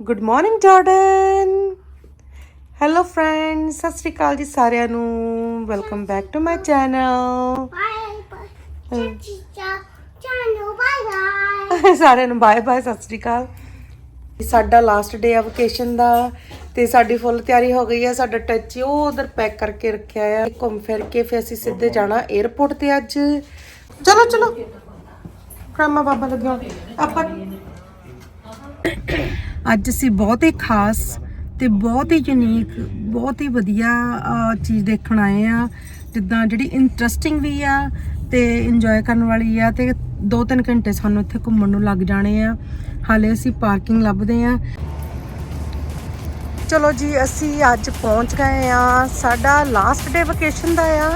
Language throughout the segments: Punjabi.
Good morning Jordan hello friends ਸਤਿ ਸ੍ਰੀ ਅਕਾਲ ਜੀ ਸਾਰਿਆਂ ਨੂੰ। Welcome back to my channel ਸਾਰਿਆਂ ਨੂੰ ਬਾਏ ਬਾਏ ਸਤਿ ਸ੍ਰੀ ਅਕਾਲ। ਸਾਡਾ ਲਾਸਟ ਡੇ ਆ ਵਕੇਸ਼ਨ ਦਾ ਤੇ ਸਾਡੀ ਫੁੱਲ ਤਿਆਰੀ ਹੋ ਗਈ ਹੈ। ਸਾਡਾ ਟੱਚੀ ਉਹ ਉਧਰ ਪੈਕ ਕਰਕੇ ਰੱਖਿਆ ਆ। ਘੁੰਮ ਫਿਰ ਕੇ ਫਿਰ ਅਸੀਂ ਸਿੱਧੇ ਜਾਣਾ 에어ਪੋਰਟ ਤੇ ਅੱਜ। ਚਲੋ ਚਲੋ। ਕ੍ਰਮਾ ਬਾਬਾ ਲੱਗਿਆ ਆਪਾਂ ਅੱਜ ਅਸੀਂ ਬਹੁਤ ਹੀ ਖਾਸ ਤੇ ਬਹੁਤ ਹੀ ਯੂਨੀਕ ਬਹੁਤ ਹੀ ਵਧੀਆ ਚੀਜ਼ ਦੇਖਣ ਆਏ ਆ ਜਿੱਦਾਂ ਜਿਹੜੀ ਇੰਟਰਸਟਿੰਗ ਵੀ ਆ ਤੇ ਇੰਜੋਏ ਕਰਨ ਵਾਲੀ ਆ ਤੇ 2-3 ਘੰਟੇ ਸਾਨੂੰ ਇੱਥੇ ਘੁੰਮਣ ਨੂੰ ਲੱਗ ਜਾਣੇ ਆ। ਹਾਲੇ ਅਸੀਂ ਪਾਰਕਿੰਗ ਲੱਭਦੇ ਆ ਚਲੋ ਜੀ, ਅਸੀਂ ਅੱਜ ਪਹੁੰਚ ਗਏ ਆ ਸਾਡਾ ਲਾਸਟ ਡੇ ਵਕੇਸ਼ਨ ਦਾ ਆ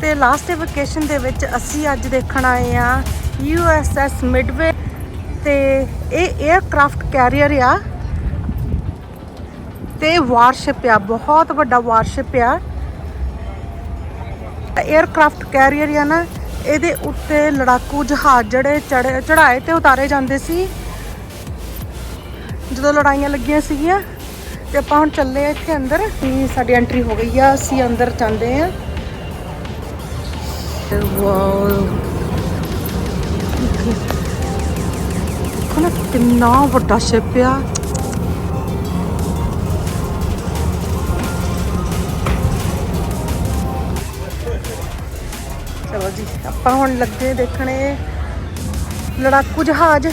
ਤੇ ਲਾਸਟ ਡੇ ਵਕੇਸ਼ਨ ਦੇ ਵਿੱਚ ਅਸੀਂ ਅੱਜ ਦੇਖਣ ਆਏ ਆ USS ਮਿਡਵੇ ਤੇ ਇਹ 에ਅਰਕ੍ਰਾਫਟ ਕੈਰੀਅਰ ਆ। ਤੇ ਵਾਰਸ਼ਿਪ ਆ, ਬਹੁਤ ਵੱਡਾ ਵਾਰਸ਼ਿਪ ਆ। 에ਅਰਕ੍ਰਾਫਟ ਕੈਰੀਅਰ ਆ ਨਾ, ਇਹਦੇ ਉੱਤੇ ਲੜਾਕੂ ਜਹਾਜ਼ ਜਿਹੜੇ ਚੜ੍ਹੇ- ਚੜ੍ਹਾਏ ਤੇ ਉਤਾਰੇ ਜਾਂਦੇ ਸੀ। ਜਦੋਂ ਲੜਾਈਆਂ ਲੱਗੀਆਂ ਸੀਗੀਆਂ, ਤੇ ਆਪਾਂ ਹੁਣ ਚੱਲੇ ਆ ਇੱਥੇ ਅੰਦਰ। ਵੀ ਸਾਡੀ ਐਂਟਰੀ ਹੋ ਗਈ ਆ, ਅਸੀਂ ਅੰਦਰ ਜਾਂਦੇ ਆ। ਵਾਓ ਨਾ ਕਿੰਨਾ ਵੱਡਾ ਸ਼ਿਪ ਆ। ਚਲੋ ਜੀ, ਆਪਾਂ ਹੁਣ ਲੱਗੇ ਦੇਖਣੇ ਲੜਾਕੂ ਜਹਾਜ਼।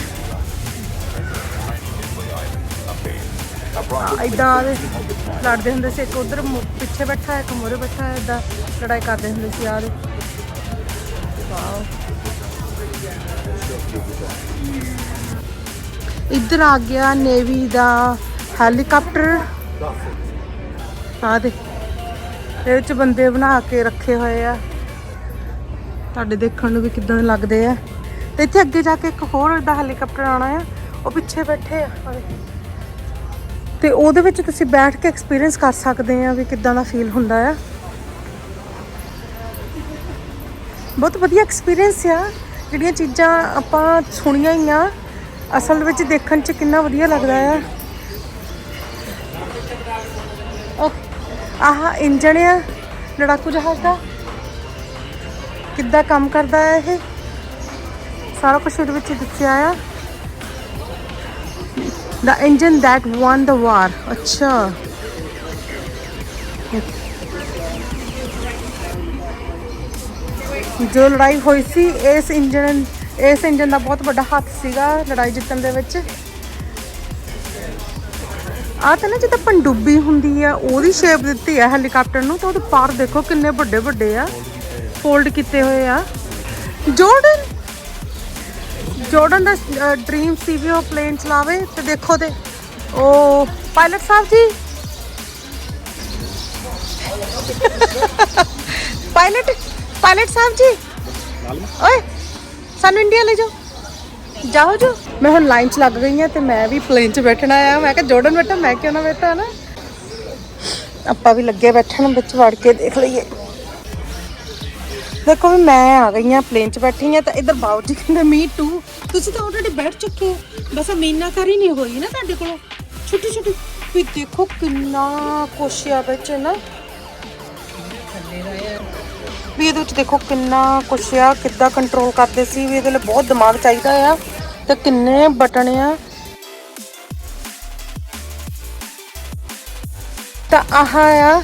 ਇਦਾਂ ਲੜਦੇ ਹੁੰਦੇ ਸੀ, ਇੱਕ ਉਧਰ ਪਿੱਛੇ ਬੈਠਾ, ਇੱਕ ਮੋਰੇ ਬੈਠਾ ਹੈ ਇਦਾਂ ਲੜਾਈ ਕਰਦੇ ਹੁੰਦੇ ਸੀ ਯਾਰ। ਵਾਓ। ਇੱਧਰ ਆ ਗਿਆ ਨੇਵੀ ਦਾ ਹੈਲੀਕਾਪਟਰ ਆ ਦੇ ਇਹਦੇ ਵਿੱਚ ਬੰਦੇ ਬਣਾ ਕੇ ਰੱਖੇ ਹੋਏ ਆ। ਤੁਹਾਡੇ ਦੇਖਣ ਨੂੰ ਵੀ ਕਿਦਾਂ ਲੱਗਦੇ ਆ। ਤੇ ਇੱਥੇ ਅੱਗੇ ਜਾ ਕੇ ਇੱਕ ਹੋਰ ਦਾ ਹੈਲੀਕਾਪਟਰ ਆਣਾ ਆ, ਉਹ ਪਿੱਛੇ ਬੈਠੇ ਆ। ਆਹ ਤੇ ਉਹਦੇ ਵਿੱਚ ਤੁਸੀਂ ਬੈਠ ਕੇ ਐਕਸਪੀਰੀਅੰਸ ਕਰ ਸਕਦੇ ਆ ਵੀ ਕਿਦਾਂ ਦਾ ਫੀਲ ਹੁੰਦਾ ਆ। ਬਹੁਤ ਵਧੀਆ ਐਕਸਪੀਰੀਅੰਸ ਆ। ਜਿਹੜੀਆਂ ਚੀਜ਼ਾਂ ਆਪਾਂ ਸੁਣੀਆਂ ਹੀ ਆ। ਅਸਲ ਵਿੱਚ ਦੇਖਣ 'ਚ ਕਿੰਨਾ ਵਧੀਆ ਲੱਗਦਾ ਆ। ਆਹ ਇੰਜਣ ਆ, ਲੜਾਕੂ ਜਹਾਜ਼ ਦਾ। ਕਿੱਦਾਂ ਕੰਮ ਕਰਦਾ ਹੈ ਇਹ? ਸਾਰਾ ਕੁਝ ਇਹਦੇ ਵਿੱਚ ਦੱਸਿਆ ਆ। ਦਾ engine that won the war. ਅੱਛਾ। ਜੋ ਲੜਾਈ ਹੋਈ ਸੀ, ਇਸ ਇੰਜਨ ਇਸ ਇੰਜਨ ਦਾ ਬਹੁਤ ਵੱਡਾ ਹੱਥ ਸੀਗਾ ਲੜਾਈ ਜਿੱਤਣ ਦੇ ਵਿੱਚ। ਆ ਤਾਂ ਨਾ ਜਿੱਦਾਂ ਪੰਡੁੱਬੀ ਹੁੰਦੀ ਆ, ਉਹਦੀ ਸ਼ੇਪ ਦਿੱਤੀ ਆ ਹੈਲੀਕਾਪਟਰ ਨੂੰ, ਤਾਂ ਉਹਦੇ ਪਰ ਦੇਖੋ ਕਿੰਨੇ ਵੱਡੇ ਵੱਡੇ ਆ ਫੋਲਡ ਕੀਤੇ ਹੋਏ ਆ। ਜੋਰਡਨ ਜੋਰਡਨ ਦਾ ਡ੍ਰੀਮ ਸੀ ਵੀ ਉਹ ਪਲੇਨ ਚਲਾਵੇ, ਤੇ ਦੇਖੋ ਤੇ, ਉਹ pilot Sahib ji. Pilot pilot Sahib ji. ਓਏ ਸਾਨੂੰ ਇੰਡੀਆ ਲੈ ਜਾਓ। ਜਾਓ ਜੋ। ਮੈਂ ਹੁਣ ਲਾਈਨ 'ਚ ਲੱਗ ਗਈ ਆ ਤੇ ਮੈਂ ਵੀ ਪਲੇਨ 'ਚ ਬੈਠਣਾ ਆ ਮੈਂ ਕਿਹਾ ਜੋਰਡਨ ਬੈਠਾ, ਮੈਂ ਕਿਉਂ ਨਾ ਬੈਠਾ ਨਾ? ਆਪਾਂ ਵੀ ਲੱਗੇ ਬੈਠਣ ਵਿੱਚ, ਵੜ ਕੇ ਦੇਖ ਲਈਏ। ਦੇਖੋ ਵੀ ਮੈਂ ਆ ਗਈ ਆ ਪਲੇਨ 'ਚ ਬੈਠੀ ਆ ਤਾਂ ਇੱਧਰ ਬਾਉ ਜੀ ਕਹਿੰਦੇ ਮੀ ਟੂ ਤੁਸੀਂ ਤਾਂ ਆਲਰੇਡੀ ਬੈਠ ਚੁੱਕੇ ਹੋ। ਬਸ ਮੀਨਾਕਾਰੀ ਨਹੀਂ ਹੋਈ ਨਾ ਤੁਹਾਡੇ ਕੋਲੋਂ। ਛੋਟੀ ਛੋਟੀ। ਵੀ ਦੇਖੋ ਕਿੰਨਾ ਕੁਛ ਆ ਵਿੱਚ ਨਾ। ਵੀ ਇਹਦੇ ਵਿੱਚ ਦੇਖੋ ਕਿੰਨਾ ਕੁਛ ਆ ਕਿੱਦਾਂ ਕੰਟਰੋਲ ਕਰਦੇ ਸੀ ਵੀ ਇਹਦੇ ਲਈ ਬਹੁਤ ਦਿਮਾਗ ਚਾਹੀਦਾ ਆ ਤੇ ਕਿੰਨੇ ਬਟਨ ਆ। ਤਾਂ ਆਹ ਆ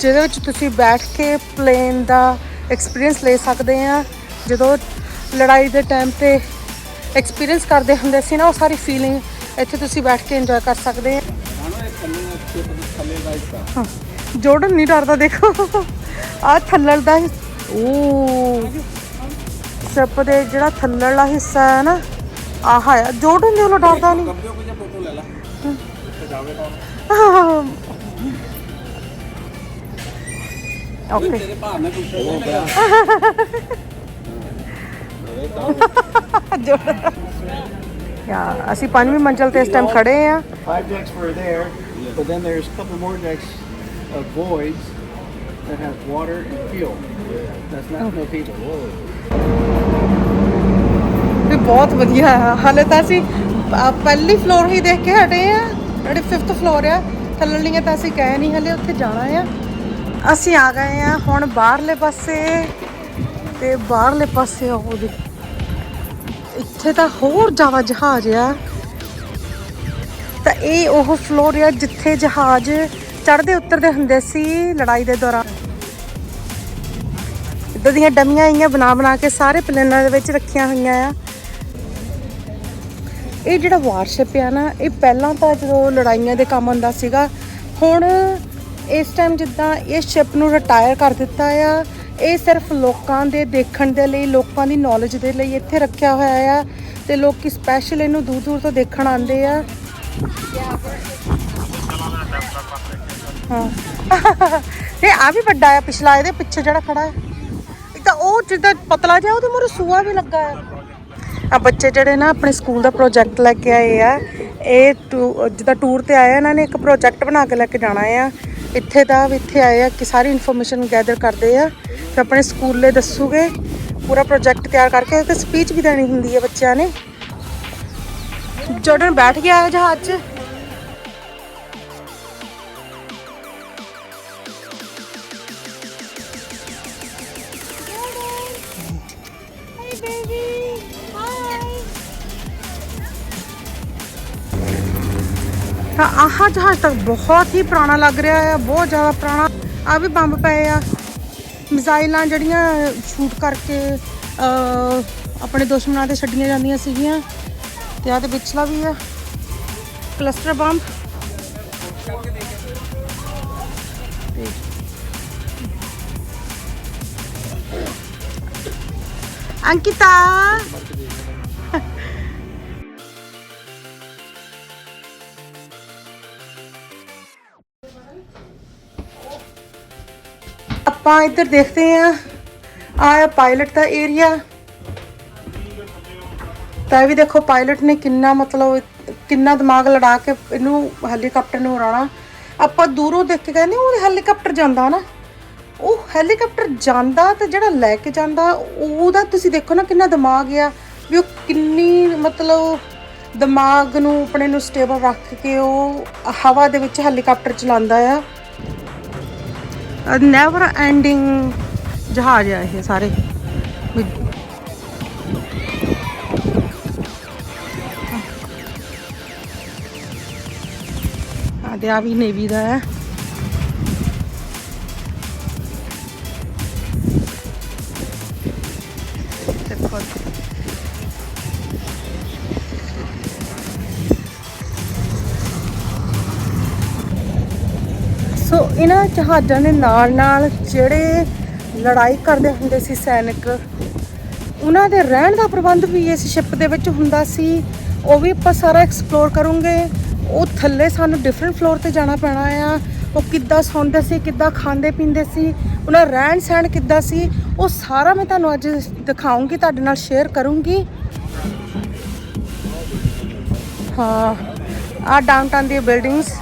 ਜਿਹਦੇ ਵਿੱਚ ਤੁਸੀਂ ਬੈਠ ਕੇ ਪਲੇਨ ਦਾ ਐਕਸਪੀਰੀਅੰਸ ਲੈ ਸਕਦੇ ਆ। ਜਦੋਂ ਲੜਾਈ ਦੇ ਟਾਈਮ ਤੇ ਐਕਸਪੀਰੀਅੰਸ ਕਰਦੇ ਹੁੰਦੇ ਸੀ ਨਾ ਉਹ ਸਾਰੀ ਫੀਲਿੰਗ ਇੱਥੇ ਤੁਸੀਂ ਬੈਠ ਕੇ ਇੰਜੋਏ ਕਰ ਸਕਦੇ ਆ। ਜੋਰਡਨ ਨਹੀਂ ਡਰਦਾ ਦੇਖੋ। ਆ ਥੱਲੜ ਦਾ ਉਹ ਸੱਪ ਦੇ ਜਿਹੜਾ ਥੱਲੜਲਾ ਹਿੱਸਾ ਹੈ ਨਾ ਆਹ ਆ। ਜੋਰਡਨ ਦੇ ਵੱਲੋਂ ਡਰਦਾ ਨਹੀਂ। ਓਕੇ। ਤੇਰੇ ਭਾਰ ਨੇ ਪੁੱਛਿਆ ਯਾ ਅਸੀਂ ਪੰਜਵੀਂ ਮੰਜ਼ਲ ਤੇ ਇਸ ਟਾਈਮ ਖੜੇ ਆ। Five decks were there, but then there's a couple more decks of voids. That have water and fuel. That's not no people. ਵੀ ਬਹੁਤ ਵਧੀਆ ਹੈ। ਹਾਲੇ ਤਾਂ ਅਸੀਂ ਪਹਿਲੀ ਫਲੋਰ ਹੀ ਦੇਖ ਕੇ ਹਟੇ ਆ ਜਿਹੜੇ 5th ਫਲੋਰ ਆ ਥੱਲੜੀਆਂ ਤਾਂ ਅਸੀਂ ਗਏ ਨਹੀਂ ਹਲੇ ਉੱਥੇ ਜਾਣਾ ਆ। ਅਸੀਂ ਆ ਗਏ ਆ ਹੁਣ ਬਾਹਰਲੇ ਪਾਸੇ। ਤੇ ਬਾਹਰਲੇ ਪਾਸੇ ਉਹ ਦੇ ਇੱਥੇ ਤਾਂ ਹੋਰ ਜ਼ਿਆਦਾ ਜਹਾਜ਼ ਆ। ਤਾਂ ਇਹ ਉਹ ਫਲੋਰ ਆ ਜਿੱਥੇ ਜਹਾਜ਼ ਚੜ੍ਹਦੇ ਉਤਰਦੇ ਹੁੰਦੇ ਸੀ ਲੜਾਈ ਦੇ ਦੌਰਾਨ। ਇੱਦਾਂ ਦੀਆਂ ਡਮੀਆਂ ਆਈਆਂ ਬਣਾ ਬਣਾ ਕੇ ਸਾਰੇ ਪਲੇਨਾਂ ਦੇ ਵਿੱਚ ਰੱਖੀਆਂ ਹੋਈਆਂ ਆ। ਇਹ ਜਿਹੜਾ ਵਾਰਸ਼ਿਪ ਆ ਨਾ, ਇਹ ਪਹਿਲਾਂ ਤਾਂ ਜਦੋਂ ਲੜਾਈਆਂ ਦੇ ਕੰਮ ਹੁੰਦਾ ਸੀਗਾ, ਹੁਣ ਇਸ ਟਾਈਮ ਜਿੱਦਾਂ ਇਸ ਸ਼ਿਪ ਨੂੰ ਰਿਟਾਇਰ ਕਰ ਦਿੱਤਾ ਆ, ਇਹ ਸਿਰਫ ਲੋਕਾਂ ਦੇ ਦੇਖਣ ਦੇ ਲਈ, ਲੋਕਾਂ ਦੀ ਨੌਲੇਜ ਦੇ ਲਈ ਇੱਥੇ ਰੱਖਿਆ ਹੋਇਆ ਆ ਤੇ ਲੋਕੀ ਸਪੈਸ਼ਲ ਇਹਨੂੰ ਦੂਰ ਦੂਰ ਤੋਂ ਦੇਖਣ ਆਉਂਦੇ ਆ। ਹਾਂ। ਤੇ ਆ ਵੀ ਵੱਡਾ ਆ, ਪਿਛਲਾ ਇਹਦੇ ਪਿੱਛੇ ਜਿਹੜਾ ਖੜਾ ਹੈ। ਤਾਂ ਉਹ ਜਿੱਦਾਂ ਪਤਲਾ ਜਿਹਾ ਉਹਦੇ ਮੂਹਰੇ ਸੂਆ ਵੀ ਲੱਗਾ ਹੈ ਆ ਬੱਚੇ ਜਿਹੜੇ ਨਾ ਆਪਣੇ ਸਕੂਲ ਦਾ ਪ੍ਰੋਜੈਕਟ ਲੈ ਕੇ ਆਏ ਆ। ਇਹ ਟੂ- ਜਿੱਦਾਂ ਟੂਰ ਤੇ ਆਏ ਆ, ਇਹਨਾਂ ਨੇ ਇੱਕ ਪ੍ਰੋਜੈਕਟ ਬਣਾ ਕੇ ਲੈ ਕੇ ਜਾਣਾ ਆ। ਇੱਥੇ ਦਾ ਇੱਥੇ ਆਏ ਆ ਕਿ ਸਾਰੀ ਇਨਫੋਰਮੇਸ਼ਨ ਗੈਦਰ ਕਰਦੇ ਆ। ਤੇ ਆਪਣੇ ਸਕੂਲੇ ਦੱਸੂਗੇ ਪੂਰਾ ਪ੍ਰੋਜੈਕਟ ਤਿਆਰ ਕਰਕੇ ਤੇ ਸਪੀਚ ਵੀ ਦੇਣੀ ਹੁੰਦੀ ਹੈ ਬੱਚਿਆਂ ਨੇ। ਜੋਰਡਨ ਬੈਠ ਗਿਆ ਜਹਾਜ਼ 'ਚ। ਤਾਂ ਆਹ ਜਹਾਜ਼ ਤੱਕ ਬਹੁਤ ਹੀ ਪੁਰਾਣਾ ਲੱਗ ਰਿਹਾ ਆ ਬਹੁਤ ਜ਼ਿਆਦਾ ਪੁਰਾਣਾ। ਆ ਵੀ ਬੰਬ ਪਏ ਆ। ਮਿਜ਼ਾਈਲਾਂ ਜਿਹੜੀਆਂ ਸ਼ੂਟ ਕਰਕੇ ਅਹ, ਆਪਣੇ ਦੁਸ਼ਮਣਾਂ ਤੇ ਛੱਡੀਆਂ ਜਾਂਦੀਆਂ ਸੀਗੀਆਂ। ਤੇ ਆ ਤੇ ਵਿਚਲਾ ਵੀ ਆ। Cluster bomb. ਅੰਕਿਤਾ! ਆਪਾਂ ਇੱਧਰ ਦੇਖਦੇ ਆ ਆਇਆ ਪਾਇਲਟ ਦਾ ਏਰੀਆ ਤਾਂ ਇਹ ਵੀ ਦੇਖੋ ਪਾਇਲਟ ਨੇ ਕਿੰਨਾ ਮਤਲਬ, ਕਿੰਨਾ ਦਿਮਾਗ ਲੜਾ ਕੇ ਇਹਨੂੰ ਹੈਲੀਕਾਪਟਰ ਨੂੰ ਉਡਾਉਣਾ। ਆਪਾਂ ਦੂਰੋਂ ਦੇਖ ਕੇ ਕਹਿੰਦੇ ਉਹ ਹੈਲੀਕਾਪਟਰ ਜਾਂਦਾ ਨਾ। ਉਹ ਹੈਲੀਕਾਪਟਰ ਜਾਂਦਾ ਤੇ ਜਿਹੜਾ ਲੈ ਕੇ ਜਾਂਦਾ, ਉਹਦਾ ਤੁਸੀਂ ਦੇਖੋ ਨਾ ਕਿੰਨਾ ਦਿਮਾਗ ਆ, ਵੀ ਉਹ ਕਿੰਨੀ ਮਤਲਬ ਦਿਮਾਗ ਨੂੰ ਆਪਣੇ ਨੂੰ ਸਟੇਬਲ ਰੱਖ ਕੇ ਉਹ ਹਵਾ ਦੇ ਵਿੱਚ ਹੈਲੀਕਾਪਟਰ ਚਲਾਉਂਦਾ ਆ। ਨੈਵਰ ਐਂਡਿੰਗ ਜਹਾਜ਼ ਆ ਇਹ ਸਾਰੇ ਵੀ- ਆ ਤੇ ਆ ਵੀ ਨੇਵੀ ਸੋ ਇਹਨਾਂ ਜਹਾਜ਼ਾਂ ਦੇ ਨਾਲ ਨਾਲ ਜਿਹੜੇ ਲੜਾਈ ਕਰਦੇ ਹੁੰਦੇ ਸੀ ਸੈਨਿਕ, ਉਹਨਾਂ ਦੇ ਰਹਿਣ ਦਾ ਪ੍ਰਬੰਧ ਵੀ ਇਸ ਸ਼ਿਪ ਦੇ ਵਿੱਚ ਹੁੰਦਾ ਸੀ। ਉਹ ਵੀ ਆਪਾਂ ਸਾਰਾ ਐਕਸਪਲੋਰ ਕਰੂੰਗੇ। ਉਹ ਥੱਲੇ ਸਾਨੂੰ ਡਿਫਰੈਂਟ ਫਲੋਰ ਤੇ ਜਾਣਾ ਪੈਣਾ ਆ। ਉਹ ਕਿੱਦਾਂ ਸੌਂਦੇ ਸੀ, ਕਿੱਦਾਂ ਖਾਂਦੇ ਪੀਂਦੇ ਸੀ, ਉਹਨਾਂ ਰਹਿਣ ਸਹਿਣ ਕਿੱਦਾਂ ਸੀ, ਉਹ ਸਾਰਾ ਮੈਂ ਤੁਹਾਨੂੰ ਅੱਜ ਦਿਖਾਉਂਗੀ, ਤੁਹਾਡੇ ਨਾਲ ਸ਼ੇਅਰ ਕਰੂੰਗੀ। ਹਾਂ ਆ ਡਾਊਨਟਾਊਨ ਦੀਆਂ ਬਿਲਡਿੰਗਸ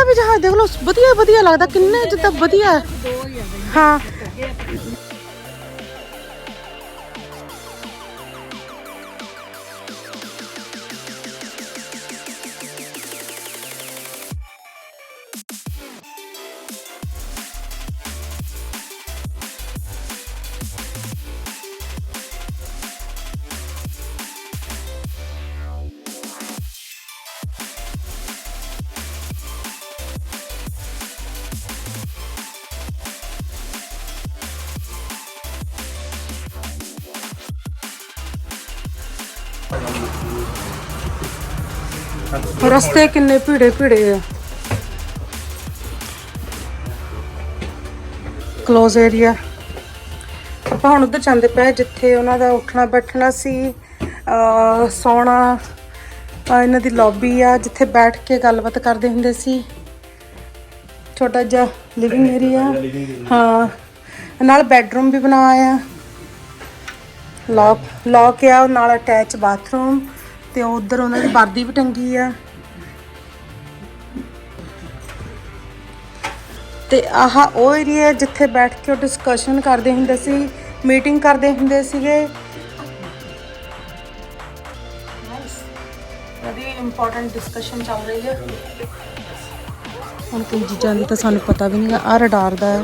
ਜਿਹੜਾ ਵੀ ਜਹਾਜ਼ ਦੇਖ ਲਓ ਵਧੀਆ ਵਧੀਆ ਲੱਗਦਾ ਕਿੰਨੇ ਜਿੱਦਾਂ ਵਧੀਆ ਹੈ। ਹਾਂ ਰਸਤੇ ਕਿੰਨੇ ਭੀੜੇ ਭੀੜੇ ਆ। ক্লোਜ਼ ਏਰੀਆ ਆਪਾਂ ਹੁਣ ਉੱਧਰ ਜਾਂਦੇ ਪਏ ਜਿੱਥੇ ਉਹਨਾਂ ਦਾ ਉੱਠਣਾ ਬੈਠਣਾ ਸੀ ਸੌਣਾ ਇਹਨਾਂ ਦੀ ਲੌਬੀ ਆ ਜਿੱਥੇ ਬੈਠ ਕੇ ਗੱਲਬਾਤ ਕਰਦੇ ਹੁੰਦੇ ਸੀ। ਛੋਟਾ ਜਿਹਾ ਲਿਵਿੰਗ ਏਰੀਆ ਹਾਂ ਨਾਲ ਬੈੱਡਰੂਮ ਵੀ ਬਣਾਇਆ। ਲੌਕ ਲੌਕ ਆ ਨਾਲ ਅਟੈਚ ਬਾਥਰੂਮ ਤੇ ਉਧਰ ਉਹਨਾਂ ਦੀ ਵਰਦੀ ਵੀ ਟੰਗੀ ਆ। ਤੇ ਆਹ ਉਹ ਏਰੀਆ ਜਿੱਥੇ ਬੈਠ ਕੇ ਉਹ ਡਿਸਕਸ਼ਨ ਕਰਦੇ ਹੁੰਦੇ ਸੀ ਮੀਟਿੰਗ ਕਰਦੇ ਹੁੰਦੇ ਸੀਗੇ। ਇੰਪੋਰਟੈਂਟ ਡਿਸਕਸ਼ਨ ਚੱਲ ਰਹੀ ਹੈ ਹੁਣ ਕਈ ਚੀਜ਼ਾਂ ਦੀ ਤਾਂ ਸਾਨੂੰ ਪਤਾ ਵੀ ਨਹੀਂ ਆ ਰਡਾਰ ਦਾ ਹੈ।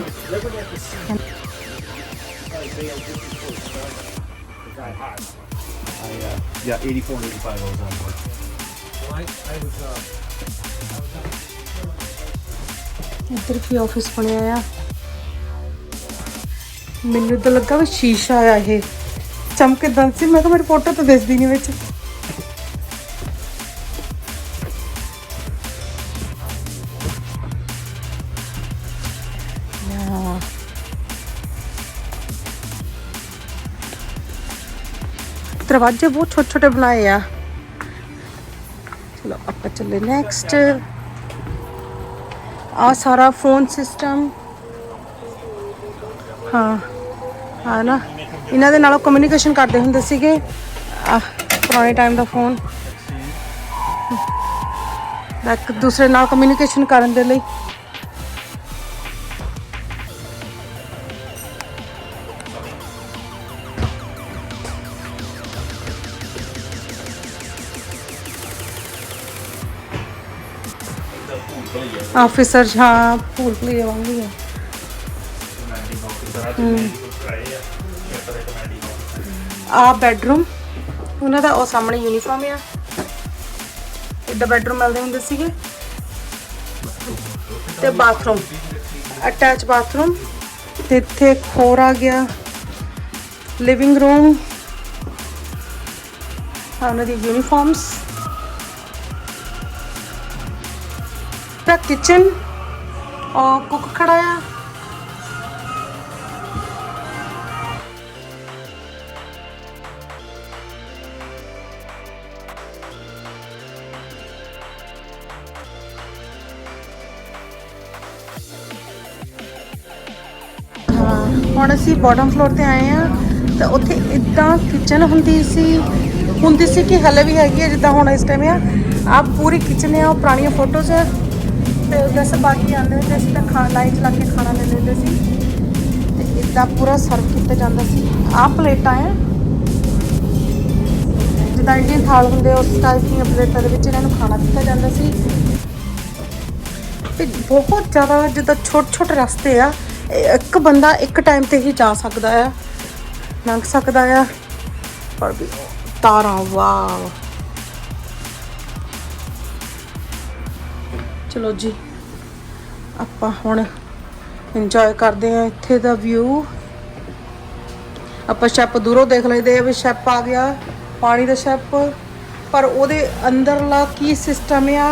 Yeah, 84 and 85 I was on board. ਇੱਧਰ ਵੀ ਆਫਿਸ ਬਣਿਆ ਆ? ਮੈਨੂੰ ਤਾਂ ਲੱਗਾ ਵੀ ਸ਼ੀਸ਼ਾ ਆ ਇਹ। ਚਮਕਦਾਰ ਸੀ। ਮੈਂ ਕਿਹਾ ਮੇਰੀ ਫੋਟੋ ਤਾਂ ਦਿਸਦੀ ਨਹੀਂ ਵਿੱਚ। ਦਰਵਾਜ਼ੇ ਬਹੁਤ ਛੋਟੇ ਛੋਟੇ ਬਣਾਏ ਆ। ਚਲੋ, ਆਪਾਂ ਚੱਲੇ ਨੈਕਸਟ ਆ ਸਾਰਾ ਫੋਨ ਸਿਸਟਮ ਹਾਂ ਹਾਂ ਨਾ, ਇਹਨਾਂ ਦੇ ਨਾਲੋਂ ਕਮਿਊਨੀਕੇਸ਼ਨ ਕਰਦੇ ਹੁੰਦੇ ਸੀਗੇ। ਆ ਪੁਰਾਣੇ ਟਾਈਮ ਦਾ ਫੋਨ ਇੱਕ ਦੂਸਰੇ ਨਾਲ ਕਮਿਊਨੀਕੇਸ਼ਨ ਕਰਨ ਦੇ ਲਈ। ਆਫੀਸਰ ਹਾਂ ਭੂਲ ਭੁਲੇਖੇ ਵਾਂਗੂ ਹੀ। ਆ ਆ ਬੈਡਰੂਮ ਉਹਨਾਂ ਦਾ ਉਹ ਸਾਹਮਣੇ ਯੂਨੀਫਾਰਮ ਆ। ਇੱਦਾਂ ਬੈਡਰੂਮ ਮਿਲਦੇ ਹੁੰਦੇ ਸੀਗੇ। ਤੇ ਬਾਥਰੂਮ ਅਟੈਚ ਬਾਥਰੂਮ ਤੇ ਇੱਥੇ ਹੋਰ ਆ ਗਿਆ। ਲਿਵਿੰਗ ਰੂਮ ਉਹਨਾਂ ਦੀ ਯੂਨੀਫਾਰਮਸ ਦਾ ਕਿਚਨ ਔਰ ਕੁੱਕ ਖੜਾ ਆ ਹਾਂ ਹੁਣ ਅਸੀਂ ਬਾਟਮ ਫਲੋਰ ਤੇ ਆਏ ਆ ਤਾਂ ਉੱਥੇ ਇਦਾਂ ਕਿਚਨ ਹੁੰਦੀ ਸੀ ਹੁੰਦੀ ਸੀ ਕਿ ਹਲੇ ਵੀ ਹੈਗੀ ਹੈ ਜਿੱਦਾਂ ਹੁਣ ਇਸ ਟਾਈਮ ਆ ਆ ਪੂਰੀ ਕਿਚਨ ਹੈ ਉਹ ਪੁਰਾਣੀਆਂ ਫੋਟੋਜ਼ ਹੈ ਤੇ ਵੈਸੇ ਬਾਕੀ ਆਉਂਦੇ ਹੁੰਦੇ ਸੀ ਤਾਂ ਖਾਣ ਲਾਈਨ ਚਲਾ ਕੇ ਖਾਣਾ ਲੈ ਲੈਂਦੇ ਸੀ। ਤੇ ਇਦਾਂ ਪੂਰਾ ਸਰਵ ਕੀਤਾ ਜਾਂਦਾ ਸੀ। ਆਹ ਪਲੇਟਾਂ ਆ ਜਿੱਦਾਂ ਇੰਡੀਅਨ ਥਾਲ ਹੁੰਦੇ ਉਸ ਟਾਈਪ ਦੀਆਂ ਪਲੇਟਾਂ ਦੇ ਵਿੱਚ ਇਹਨਾਂ ਨੂੰ ਖਾਣਾ ਦਿੱਤਾ ਜਾਂਦਾ ਸੀ। ਤੇ ਬਹੁਤ ਜ਼ਿਆਦਾ ਜਿੱਦਾਂ ਛੋਟੇ ਛੋਟੇ ਰਸਤੇ ਆ ਇੱਕ ਬੰਦਾ ਇੱਕ ਟਾਈਮ ਤੇ ਹੀ ਜਾ ਸਕਦਾ ਆ, ਲੰਘ ਸਕਦਾ ਆ। ਪਰ ਵੀ ਤਾਰਾਂ ਵਾਓ ਚਲੋ ਜੀ। ਆਪਾਂ ਹੁਣ ਇੰਜੋਏ ਕਰਦੇ ਆ ਇੱਥੇ ਦਾ ਵਿਊ ਆਪਾਂ ਸ਼ੈਪ ਦੂਰੋਂ ਦੇਖ ਲਈਦੇ ਆ ਵੀ ਸ਼ੈਪ ਆ ਗਿਆ, ਪਾਣੀ ਦਾ ਸ਼ੈਪ। ਪਰ ਉਹਦੇ ਅੰਦਰਲਾ ਕੀ ਸਿਸਟਮ ਆ,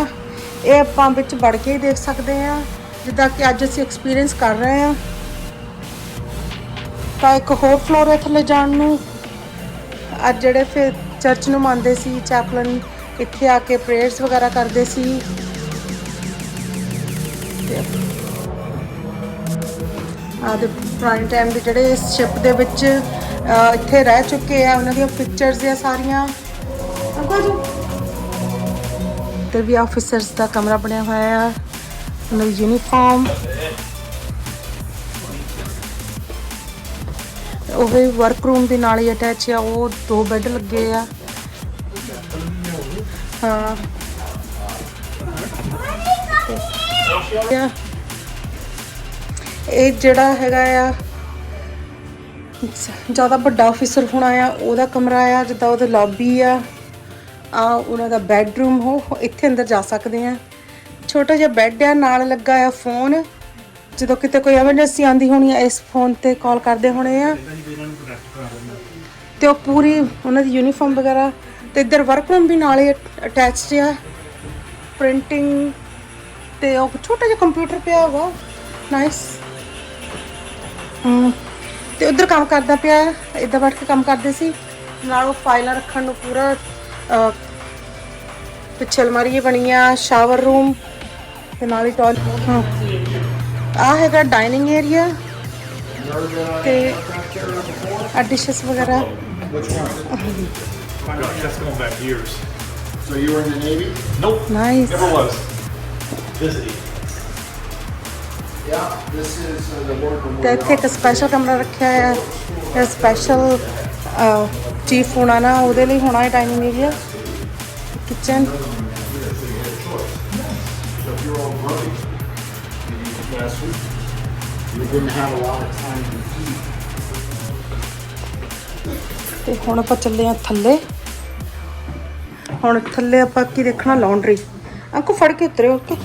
ਇਹ ਆਪਾਂ ਵਿੱਚ ਵੜ ਕੇ ਹੀ ਦੇਖ ਸਕਦੇ ਆ ਜਿੱਦਾਂ ਕਿ ਅੱਜ ਅਸੀਂ ਐਕਸਪੀਰੀਅੰਸ ਕਰ ਰਹੇ ਆ ਤਾਂ ਇੱਕ ਹੋਰ ਫਲੋਰ ਹੈ ਥੱਲੇ ਜਾਣ ਨੂੰ। ਅੱਜ ਜਿਹੜੇ ਫਿਰ ਚਰਚ ਨੂੰ ਮੰਨਦੇ ਸੀ ਚੈਪਲਨ ਇੱਥੇ ਆ ਕੇ ਪ੍ਰੇਅਰਸ ਵਗੈਰਾ ਕਰਦੇ ਸੀ। ਆ। ਦੇ ਪੁਰਾਣੇ ਟਾਈਮ ਦੇ ਜਿਹੜੇ ਇਸ ਸ਼ਿਪ ਦੇ ਵਿੱਚ ਇੱਥੇ ਰਹਿ ਚੁੱਕੇ ਆ, ਉਹਨਾਂ ਦੀਆਂ ਪਿਕਚਰਸ ਆ ਸਾਰੀਆਂ। ਅੰਕਲ ਜੀ? ਤੇ ਵੀ ਆਫੀਸਰਸ ਦਾ ਕਮਰਾ ਬਣਿਆ ਹੋਇਆ ਆ, ਉਹਨਾਂ ਦੀ ਯੂਨੀਫਾਰਮ ਉਹ ਵੀ ਵਰਕ ਰੂਮ ਦੇ ਨਾਲ ਹੀ ਅਟੈਚ ਆ, ਉਹ ਦੋ ਬੈੱਡ ਲੱਗੇ ਆ। ਹਾਂ। ਤੇ- ਇਹ ਜਿਹੜਾ ਹੈਗਾ ਆ, ਜ਼ਿਆਦਾ ਵੱਡਾ ਆਫੀਸਰ ਹੋਣਾ ਆ, ਉਹਦਾ ਕਮਰਾ ਆ, ਜਿੱਦਾਂ ਉਹਦਾ ਲੌਬੀ ਆ। ਆ ਉਹਨਾਂ ਦਾ ਬੈੱਡਰੂਮ ਹੋ ਇੱਥੇ ਅੰਦਰ ਜਾ ਸਕਦੇ ਆ। ਛੋਟਾ ਜਿਹਾ ਬੈੱਡ ਆ, ਨਾਲ ਲੱਗਾ ਆ ਫੋਨ ਜਦੋਂ ਕਿਤੇ ਕੋਈ ਐਮਰਜੈਂਸੀ ਆਂਦੀ ਹੋਣੀ ਆ, ਇਸ ਫੋਨ ਤੇ ਕਾਲ ਕਰਦੇ ਹੋਣੇ ਆ। ਤੇ ਉਹ ਪੂਰੀ ਉਹਨਾਂ ਦੀ ਯੂਨੀਫਾਰਮ ਵਗੈਰਾ, ਤੇ ਇੱਧਰ ਵਰਕ ਰੂਮ ਵੀ ਨਾਲੇ ਅਟੈਚਡ ਆ। ਪ੍ਰਿੰਟਿੰਗ ਤੇ ਉਹ ਛੋਟਾ ਜਿਹਾ ਕੰਪਿਊਟਰ ਪਿਆ ਹੋਗਾ ਨਾਈਸ ਤੇ ਉਧਰ ਕੰਮ ਕਰਦਾ ਪਿਆ ਇਦਾਂ ਬੈਠ ਕੇ ਕੰਮ ਕਰਦੇ ਸੀ। ਨਾਲ ਉਹ ਫਾਈਲਾਂ ਰੱਖਣ ਨੂੰ ਪੂਰਾ ਪਿੱਛੇ ਅਲਮਾਰੀ ਜਿਹੀ ਬਣੀ ਆ ਸ਼ਾਵਰ ਰੂਮ ਤੇ ਨਾਲ ਹੀ ਟਾਇਲਟ ਹਾਂ। ਆ ਹੈਗਾ ਡਾਈਨਿੰਗ ਏਰੀਆ ਤੇ ਆ ਡਿਸ਼ਸ ਵਗੈਰਾ। That's going back years. So you were in the Navy? Nope, nice never was. ਤੇ ਇੱਥੇ ਇੱਕ ਸਪੈਸ਼ਲ ਕਮਰਾ ਰੱਖਿਆ ਹੋਇਆ ਹੈ ਇਹ ਸਪੈਸ਼ਲ ਚੀਫ ਹੋਣਾ ਨਾ ਉਹਦੇ ਲਈ ਹੋਣਾ ਹੈ ਡਾਈਨਿੰਗ ਗਿਆ ਕਿਚਨ ਤੇ ਹੁਣ ਆਪਾਂ ਚੱਲੇ ਆ ਥੱਲੇ। ਹੁਣ ਥੱਲੇ ਆਪਾਂ ਕੀ ਦੇਖਣਾ? ਲੌਂਡਰੀ ਅੰਕੂ ਫੜ ਕੇ ਉਤਰੇ ਓਕੇ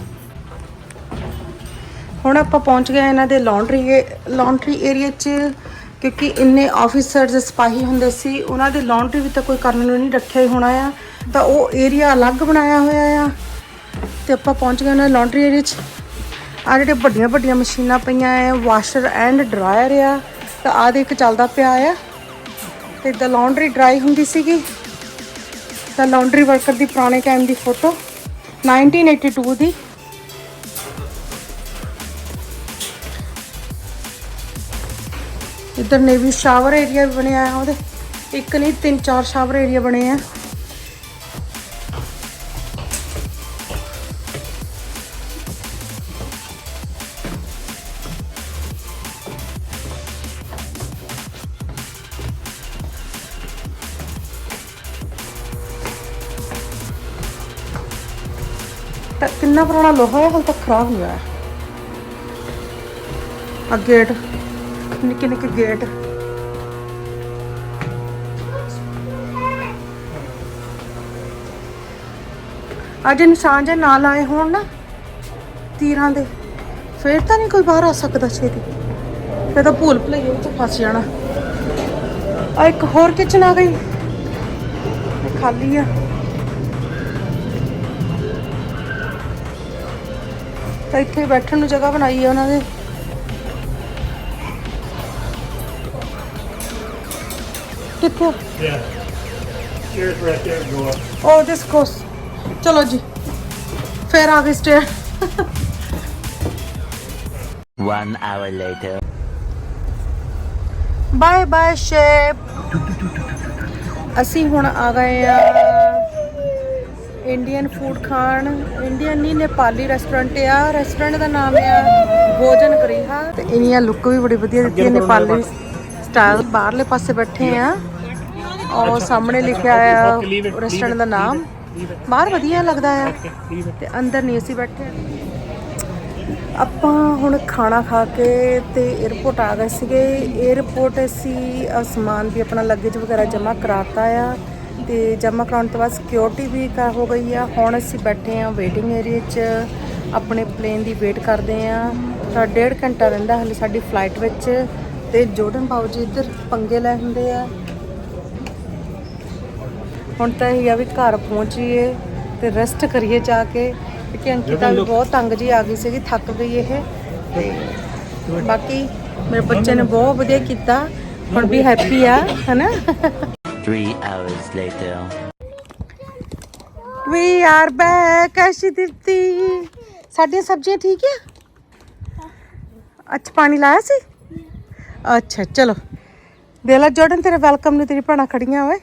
ਹੁਣ ਆਪਾਂ ਪਹੁੰਚ ਗਏ ਇਹਨਾਂ ਦੇ ਲਾਉਂਡਰੀ ਲਾਉਂਡਰੀ ਏਰੀਆ 'ਚ, ਕਿਉਂਕਿ ਇੰਨੇ ਆਫੀਸਰਸ ਸਿਪਾਹੀ ਹੁੰਦੇ ਸੀ, ਉਹਨਾਂ ਦੇ ਲਾਉਂਡਰੀ ਵੀ ਤਾਂ ਕੋਈ ਕਰਨ ਨੂੰ ਨਹੀਂ ਰੱਖਿਆ ਹੀ ਹੋਣਾ ਆ। ਤਾਂ ਉਹ ਏਰੀਆ ਅਲੱਗ ਬਣਾਇਆ ਹੋਇਆ ਆ। ਤੇ ਆਪਾਂ ਪਹੁੰਚ ਗਏ ਉਹਨਾਂ ਦੇ ਲਾਉਂਡਰੀ ਏਰੀਆ 'ਚ। ਆ ਜਿਹੜੇ ਵੱਡੀਆਂ ਵੱਡੀਆਂ ਮਸ਼ੀਨਾਂ ਪਈਆਂ ਆ ਵਾਸ਼ਰ ਐਂਡ ਡਰਾਇਰ ਆ। ਤਾਂ ਆਹ ਦੇ ਇੱਕ ਚੱਲਦਾ ਪਿਆ ਆ। ਤੇ ਦਾ ਲਾਉਂਡਰੀ ਡਰਾਈ ਹੁੰਦੀ ਸੀਗੀ। ਤਾਂ ਲਾਉਂਡਰੀ ਵਰਕਰ ਦੀ ਪੁਰਾਣੇ ਟਾਈਮ ਦੀ ਫੋਟੋ 1982 ਦੀ। ਇੱਧਰ ਨੇਵੀ ਸ਼ਾਵਰ ਏਰੀਆ ਵੀ ਬਣਿਆ ਆ ਉਹਦੇ, ਇੱਕ ਨਹੀਂ, ਤਿੰਨ, ਚਾਰ ਸ਼ਾਵਰ ਏਰੀਆ ਬਣੇ ਆ। ਕਿੰਨਾ ਪੁਰਾਣਾ ਲੋਹਾ ਹੈ, ਹਾਲ ਤੱਕ ਖਰਾਬ ਨਹੀਂ ਹੋਇਆ। ਆ ਗੇਟ ਨਿੱਕੇ ਨਿੱਕੇ ਗੇਟ। ਅੱਜ ਨਿਸ਼ਾਨ ਜੇ ਨਾਲ ਆਏ ਹੋਣ ਨਾ, ਤੀਰਾਂ ਦੇ, ਫੇਰ ਤਾਂ ਨਹੀਂ ਕੋਈ ਬਾਹਰ ਆ ਸਕਦਾ ਛੇਤੀ। ਫੇਰ ਤਾਂ ਭੂਲ ਭੁਲਈਏ ਵਿੱਚ ਫਸ ਜਾਣਾ। ਆ ਇੱਕ ਹੋਰ ਕਿਚਨ ਆ ਗਈ। ਖਾਲੀ ਆ। ਤਾਂ ਇੱਥੇ ਬੈਠਣ ਨੂੰ ਜਗ੍ਹਾ ਬਣਾਈ ਹੈ ਉਹਨਾਂ ਨੇ। ਕਿੱਥੇ Yeah. Chairs right there go. Up. ਉਹ ਦਿਸ ਕੋਸ ਚਲੋ ਜੀ। ਫੇਰ ਆ ਗਏ ਸਟੇਅਰ One hour later. Bye bye shape ਅਸੀਂ ਹੁਣ ਆ ਗਏ ਆ ਇੰਡੀਅਨ ਫੂਡ ਖਾਣ। ਇੰਡੀਅਨ ਨਹੀਂ ਨੇਪਾਲੀ ਰੈਸਟੋਰੈਂਟ ਆ। ਰੈਸਟੋਰੈਂਟ ਦਾ ਨਾਮ ਆ ਭੋਜਨ ਗ੍ਰਿਹਾ ਤੇ ਇਹਨੀਆਂ ਲੁੱਕ ਵੀ ਬੜੀ ਵਧੀਆ ਦਿੱਤੀ ਹੈ ਨੇਪਾਲੀ ਸਟਾਈਲ ਬਾਹਰਲੇ ਪਾਸੇ ਬੈਠੇ ਆ। ਔਰ ਸਾਹਮਣੇ ਲਿਖਿਆ ਆ ਰੈਸਟੋਰੈਂਟ ਦਾ ਨਾਮ। ਬਾਹਰ ਵਧੀਆ ਲੱਗਦਾ ਆ। ਤੇ ਅੰਦਰ ਨਹੀਂ ਅਸੀਂ ਬੈਠੇ। ਆਪਾਂ ਹੁਣ ਖਾਣਾ ਖਾ ਕੇ ਤੇ 에어ਪੋਰਟ ਆ ਗਏ ਸੀਗੇ। 에어ਪੋਰਟ ਅਸੀਂ ਸਮਾਨ ਵੀ ਆਪਣਾ ਲੱਗੇਜ ਵਗੈਰਾ ਜਮ੍ਹਾਂ ਕਰਾਤਾ ਆ। ਤੇ ਜਮ੍ਹਾਂ ਕਰਾਉਣ ਤੋਂ ਬਾਅਦ ਸਿਕਿਉਰਿਟੀ ਵੀ ਕਰ ਹੋ ਗਈ ਆ। ਹੁਣ ਅਸੀਂ ਬੈਠੇ ਆ ਵੇਟਿੰਗ ਏਰੀਆ 'ਚ। ਆਪਣੇ ਪਲੇਨ ਦੀ ਵੇਟ ਕਰਦੇ ਆ। ਤਾਂ ਡੇਢ ਘੰਟਾ ਰਹਿੰਦਾ ਹਲੇ ਸਾਡੀ ਫਲਾਈਟ ਵਿੱਚ। ਤੇ ਜੋਰਡਨ ਬਾਊ ਜੀ ਇੱਧਰ ਪੰਗੇ ਲੈ ਹੁੰਦੇ ਆ। ਹੁਣ ਤਾਂ ਇਹ ਆ ਵੀ ਘਰ ਪਹੁੰਚੀਏ ਤੇ ਰੈਸਟ ਕਰੀਏ ਜਾ ਕੇ। ਕਿਉਂਕਿ ਅੰਕਿਤਾ ਵੀ ਬਹੁਤ ਤੰਗ ਜੀ ਆ ਗਈ ਸੀਗੀ ਥੱਕ ਗਈ ਇਹ। ਤੇ ਬਾਕੀ ਮੇਰੇ ਬੱਚੇ ਨੇ ਬਹੁਤ ਵਧੀਆ ਕੀਤਾ ਹੁਣ ਵੀ ਹੈਪੀ ਆ ਹਨਾ? Three hours later. We are back ਅਸ਼ੀ ਦਿੱਤੀ ਸਾਡੀਆਂ ਸਬਜ਼ੀਆਂ ਠੀਕ ਆ? ਅੱਛਾ ਪਾਣੀ ਲਾਇਆ ਸੀ? ਅੱਛਾ ਚਲੋ। ਦੇ ਲੈ ਜੋਰਡਨ ਤੇਰੇ ਵੈਲਕਮ ਨੂੰ ਤੇਰੀ ਭੈਣਾਂ ਖੜੀਆਂ ਓਏ।